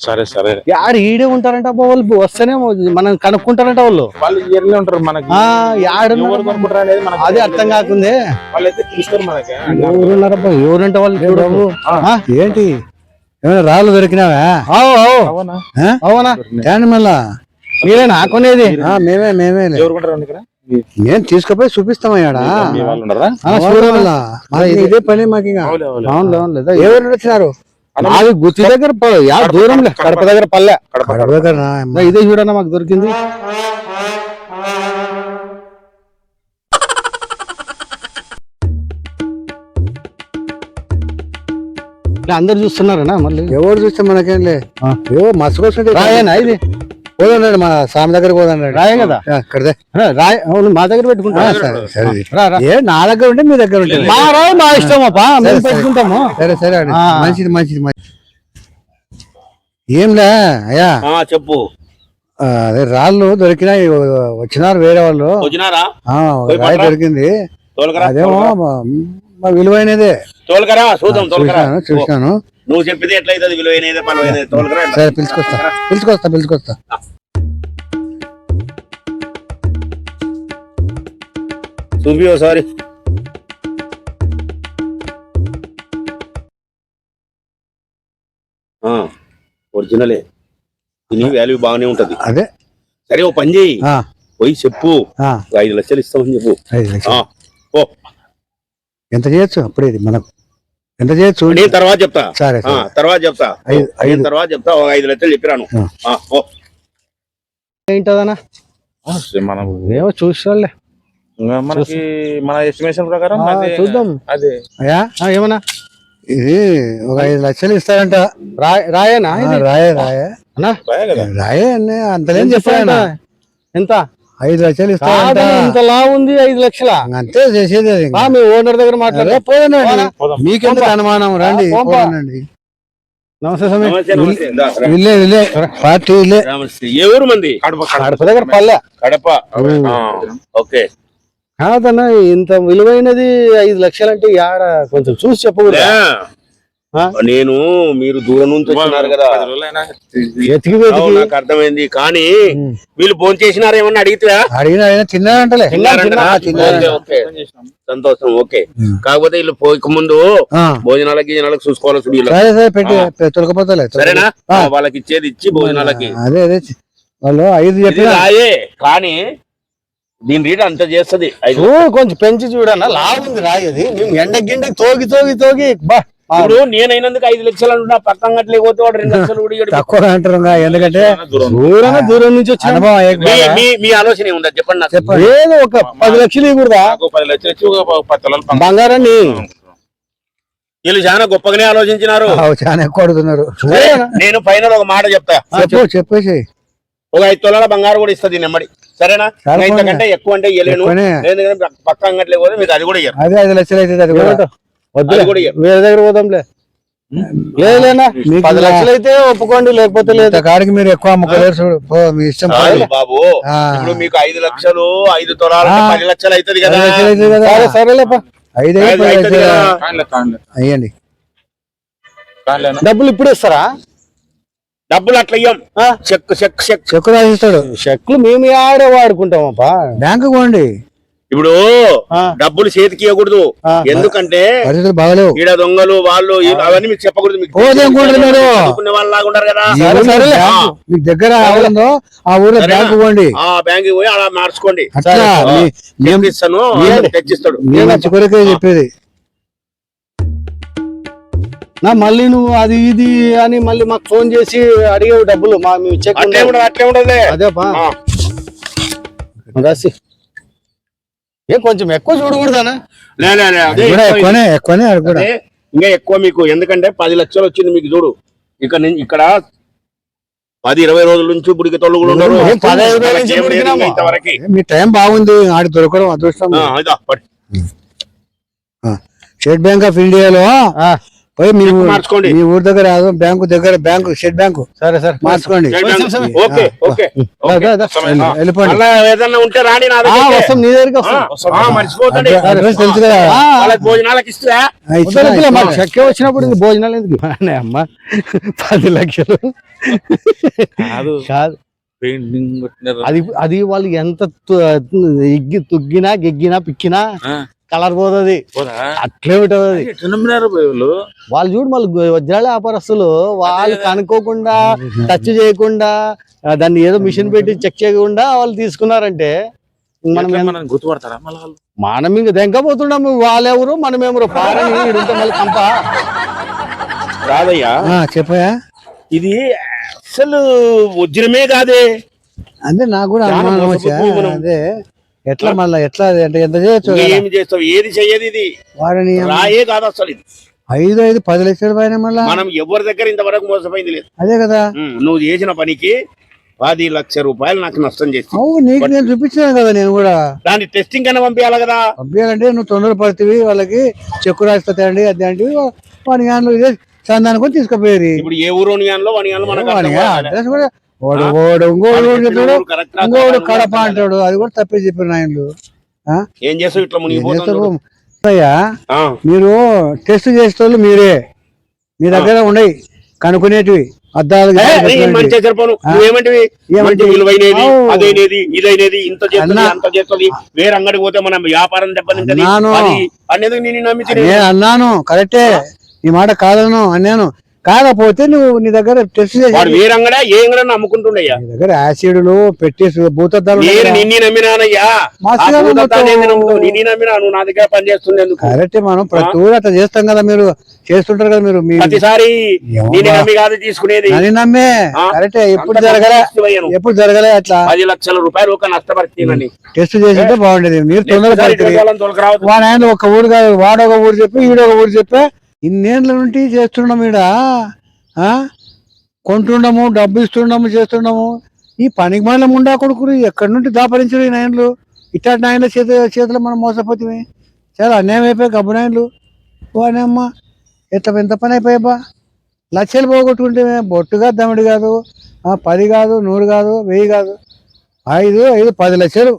సరే సరే. యాడ ఈడే ఉంటారంట అబ్బా వాళ్ళు? వస్తేనే మనం కనుక్కుంటారంట వాళ్ళు. వాళ్ళు ఇయర్లీ ఉంటారు మనకి. ఆ యాడ అదే అర్థం కాకుంది. వాళ్ళైతే చూస్తారు మనకి. ఎవరున్నారబ్బా? ఎవరంటే వాళ్ళు చూడు బాబు. ఆ, ఏంటి? ఏమైనా రాళ్ళు దొరికినావా. అవునా? ఏంటి మళ్ళా? మీరేనా కొనేది. ఆ, మేమే మేమే. నేను తీసుకుపోయి చూపిస్తామయ్యాడా. ఇదే పని మాకు ఇంకా ఎవరు వచ్చినారు? అది గుత్తి దగ్గర యా దూరంలే. కడప దగ్గర పల్లె. కడప దగ్గరనా? ఇదో చూడన్నా మాకు దొరికింది. అందరు చూస్తున్నారనా మళ్ళీ? ఎవరు చూస్తే ఆ. ఏవో మసకొస్తుంటే రాయేనా ఇది? పోదండి మా స్వామి దగ్గర పోదండి. రాయే కదా? అక్కడదే ఆ, రాయ అవును మా దగ్గర పెట్టుకుంటా. ఏ నా దగ్గర ఉంటే మీ దగ్గర ఉంటుంది మా రాయి మా ఇష్టం అప్ప మేము సరే. పెట్టుకుంటాము. సరే సరే అండి. మంచిది మంచిది మంచిది. ఏంలే అయ్యా. ఆ చెప్పు. అదే రాళ్ళు దొరికినాయి వచ్చినారు వేరే వాళ్ళు. రాయి. దొరికింది. తోలకరా అదేమో విలువైనదే. తోలకరా చూద్దాం తోలకరా. చూశాను చూశాను నువ్వు చెప్పితే ఎట్లయితుంది? విలువైనది పలువైనది తోలకరా సరే పిలుచుకొస్తా. పిలుచుకొస్తా పిలుచుకొస్తా. చూపి ఒకసారి ఆ, ఒరిజినలే. దీని వాల్యూ బాగానే ఉంటది. అదే. సరే ఓ పని చేయి. ఆ, పోయి చెప్పు. ఐదు లక్షలు ఇస్తామని చెప్పు. ఐదు లక్షలు. ఆ, పో. ఎంత చేయొచ్చు? అప్పుడే ఇది మనకు. ఎంత చేయొచ్చు నేను తర్వాత చెప్తా. సరే తర్వాత చెప్తా. ఐదు తర్వాత చెప్తా. ఒక ఐదు లక్షలు చెప్పిరాను. ఏంటదనా మనం ఏమో చూసుకోలే మనకి మన ఎస్టిమేషన్ ప్రకారం చూద్దాం. అదే. అయ్యా? ఏమన్నా? ఇది ఒక ఐదు లక్షలు ఇస్తారంట. రాయ రాయేనా? రాయే రాయే. అన్నా? భయ కదా. రాయే అన్నీ అంతలేం చెప్పాయన ఎంత? ఐదు లక్షలు ఇస్తారంట కాదు, ఇంత లా ఉంది ఐదు లక్షల? అంతే చేసేది. మీ ఓనర్ దగ్గర మాట్లాడే పోదండి. పోదాం. మీకెందుకు అనుమానం? రండి. పోదండి నమస్తే. ఇల్లే ఇల్లే. పార్టీ. ఏ ఊరు మంది? కడప దగ్గర పల్లె. కడప. ఓకే. కాదన్నా ఇంత విలువైనది ఐదు లక్షలు అంటే యాడ కొంచెం చూసి చెప్పకూడదు? నేను మీరు దూరం నుంచి వచ్చినారు కదా. నాకు అర్థమైంది. కానీ. వీళ్ళు ఫోన్ చేసినారు ఏమన్నా అడిగితే. సంతోషం ఓకే. కాకపోతే వీళ్ళు పోయక ముందు భోజనాలకి గిజనాలకు చూసుకోవాలి తొలకపోతలే సరేనా? వాళ్ళకి ఇచ్చేది ఇచ్చి భోజనాలకి. అదే అదే. వాళ్ళు ఐదు కానీ దీని రీడ్ అంత చేస్తది. కొంచెం పెంచి చూడన్నా. లాగుంది రాయది. మేము ఎండ గిండకి తోగి తోగి తోగి బా. ఇప్పుడు నేనైనందుకు ఐదు లక్షలు అంటున్నా పక్కన గట్లే పోతే వాడు రెండు లక్షలు కూడా. తక్కువ అంటారు. ఎందుకంటే దూరం దూరం. నుంచి వచ్చిన అనుభవం ఏక మీ ఆలోచన ఏముందా? చెప్పండి నాకు. చెప్పండి. ఏదో ఒక పది లక్షలు ఇవ్వకూడదా? నాకు పది లక్షలు బంగారాన్ని. వీళ్ళు చాలా గొప్పగానే ఆలోచించినారు. చాలా ఎక్కువ అడుగుతున్నారు. నేను ఫైనల్ ఒక మాట చెప్తా. చెప్పు చెప్పేసి. ఒక ఐదు తులాల బంగారు కూడా ఇస్తుంది నెమ్మడి సరేనా? ఇంతకంటే ఎక్కువ అంటే. ఎందుకంటే పక్క అంగట్లే పోతే మీకు అది కూడా ఇయ్యరు. అదే ఐదు లక్షలు అయితే కూడా? వద్దులే. వేరే దగ్గర పోదాంలే. లేదులేనా మీకు పది లక్షలు అయితే ఒప్పుకోండి లేకపోతే లేదు. ఇంత కాడికి మీరు ఎక్కువ అమ్ముకోలేరు చూడు. పో మీ ఇష్టం బాబు. ఇప్పుడు మీకు ఐదు లక్షలు ఐదు తులాలు. పది లక్షలు అవుతుంది కదా. సరే సరేలేపా. ఐదు అయ్యండి. డబ్బులు ఇప్పుడు ఇస్తారా? డబ్బులు అట్లా ఇయ్యం? Cheque cheque cheque. చెక్కు రాసిస్తాడు. చెక్లు మేము ఆడే వాడుకుంటామప్పా. బ్యాంకు పోండి ఇప్పుడు. డబ్బులు చేతికి ఇవ్వకూడదు. ఎందుకంటే ఈడ దొంగలు వాళ్ళు అవన్నీ మీకు చెప్పకూడదు మీకు. చదువుకునే వాళ్ళు లాగా ఉంటారు కదా. మీకు దగ్గర ఆ ఊర్లో? బ్యాంకు పోండి. ఆ బ్యాంక్ పోయి అలా మార్చుకోండి. ఇస్తాను? తెచ్చిస్తాడు. కొరకే చెప్పేది. నా మళ్ళీ నువ్వు అది ఇది అని మళ్ళీ మాకు ఫోన్ చేసి అడిగేవు డబ్బులు. మా మేము చెక్ అట్లే ఉండదు ఆ. రాసి. ఏ కొంచెం ఎక్కువ చూడకూడదానా? ఎక్కువనే ఎక్కువనే ఇంకా ఎక్కువ మీకు ఎందుకంటే పది లక్షలు వచ్చింది మీకు చూడు. ఇక్కడ నుంచి ఇక్కడ పది ఇరవై రోజుల నుంచి? ఇంకా ఇంతవరకు. మీ టైం బాగుంది ఆడి దొరకడం అదృష్టం. ఆ, ఇదో, పట్టు. స్టేట్ బ్యాంక్ ఆఫ్ ఇండియాలో పోయి మీ ఊరు- మార్చుకోండి మీ ఊరు దగ్గర బ్యాంకు దగ్గర బ్యాంకు స్టేట్ బ్యాంకు సరే సరే మార్చుకోండి జై బ్యాంక్. సమయం. ఓకే ఓకే దా, దా, దా. సమయం. ఆ. వెళ్ళిపోండి మళ్ళా ఏదన్నా ఉంటే రాని నా ఆ, దగ్గరికి. వస్తాం నీ దగ్గరికి ఆ, వస్తాం ఆ, మర్చిపోతండి అడ్ర- అడ్రస్ తెలుసు కదా ఆ, వాళ్ళకి భోజనాలకు ఇస్తా ఆ, ఇచ్చినా, వద్దులే, వద్దులే, మాకు ఇచ్చినా. చెక్కే వచ్చినప్పుడు ఇంక భోజనాలు ఎందుకు అమ్మ పది లక్షలు కాదు కాదు పెయింటింగ్ కొట్టినారు అది అది వాళ్ళు ఎంత తు- తుగ్గినా గెగ్గినా పిక్కినా కలర్ పోతుంది? అట్లే ఉంటుంది వీళ్ళు చూడు మళ్ళీ వజ్రాల వ్యాపారస్తులు వాళ్ళు కనుక్కోకుండా టచ్ చేయకుండా దాన్ని ఏదో మిషన్ పెట్టి చెక్ చేయకుండా వాళ్ళు తీసుకున్నారంటే మనం గుర్తుపడతారా ఇంక దెంకపోతున్నాము వాళ్ళెవరు? మనం పారని మళ్ళీ కంప. రాదయ్యా. ఆ, చెప్పయా ఇది అసలు వజ్రమే కాదే. అంటే నాకు కూడా అనుమానం. అదే. ఎట్లా మళ్ళా ఎట్లా అంటే ఎంత చేయొచ్చు? ఏమి చేస్తావు? ఏది చెయ్యదు ఇది. వాడిని రాయే కాదు అసలు ఇది. ఐదు ఐదు పది లక్షల పైన మళ్ళా? మనం ఎవరి దగ్గర ఇంతవరకు మోసపోయింది లేదు. అదే కదా. నువ్వు చేసిన పనికి పది లక్ష రూపాయలు నాకు నష్టం చేసి. అవు నీకు నేను చూపించాను కదా నేను కూడా. దాన్ని టెస్టింగ్ కన్నా పంపించాలి కదా? పంపించాలంటే నువ్వు తొందర పడుతుంది వాళ్ళకి చెక్కు రాసిపోతాయండి అది అంటే వాని ఇదే చందానికి తీసుకుపోయేది. ఇప్పుడు ఏ ఊరు వనియాన్లో వనియాన్లో మనకు. అడ్రస్ కూడా ఆ? వాడు ఇంకోడు చెప్పిన చెప్పాడు ఇంకోడు? కడప అంటాడు. అది కూడా తప్పే చెప్పారు నాయనలు ఏం చేస్తావు? ఇట్లా. అయ్యా మీరు టెస్ట్ చేసేటోళ్ళు మీరే. మీ దగ్గర ఉండయి. కనుక్కునేటివి. అద్దాలు వేరే అంగడికి పోతే మనం వ్యాపారం దెబ్బతింటది. అన్నాను. కరెక్టే. నీ మాట కాదను అన్నాను. కాకపోతే నువ్వు నీ దగ్గర టెస్ట్ చేసి వాడు వేరే అంగడా ఏ అంగడా నమ్ముకుంటుండయ్యా. నీ దగ్గర యాసిడ్లు పెట్టేసి భూతద్దాలు. నిన్ని నమ్మినానయ్యా. నా దగ్గర పని చేస్తుంది ఎందుకు? కరెక్టే మనం ప్రతి ఊరు అట్లా చేస్తాం కదా మీరు. చేస్తుంటారు కదా మీరు ప్రతిసారి కాదు తీసుకునేది. అని నమ్మే? కరెక్టే ఎప్పుడు జరగలే. ఎప్పుడు జరగలే అట్లా? పది లక్షల రూపాయలు ఒక టెస్ట్ చేసింటే బాగుండేది. మీరు తొందర పడుతుంది. తొలకరావద్దు. వాడు ఆయన ఒక ఊరు కాదు వాడు ఒక ఊరు చెప్పి ఈడు ఒక ఊరు చెప్పి ఇన్నేళ్ళ నుండి చేస్తున్నాం ఈడ? ఆ? కొంటుండము డబ్బు ఇస్తుండము చేస్తుండము ఈ పనికి మళ్ళీ ముండా కొడుకులు ఎక్కడి నుండి దాపరించరు ఈ నాయనలు? ఇట్లాంటి నాయన చేతి చేతిలో మనం మోసపోతుంది చాలా అన్యాయం అయిపోయి గబ్బు నాయనలు. వానమ్మ ఎట్లా ఎంత పని అయిపోయాబా లక్షలు పోగొట్టుకుంటే బొట్టుగా దమిడి కాదు పది కాదు నూరు కాదు వెయ్యి కాదు. ఐదు ఐదు పది లక్షలు.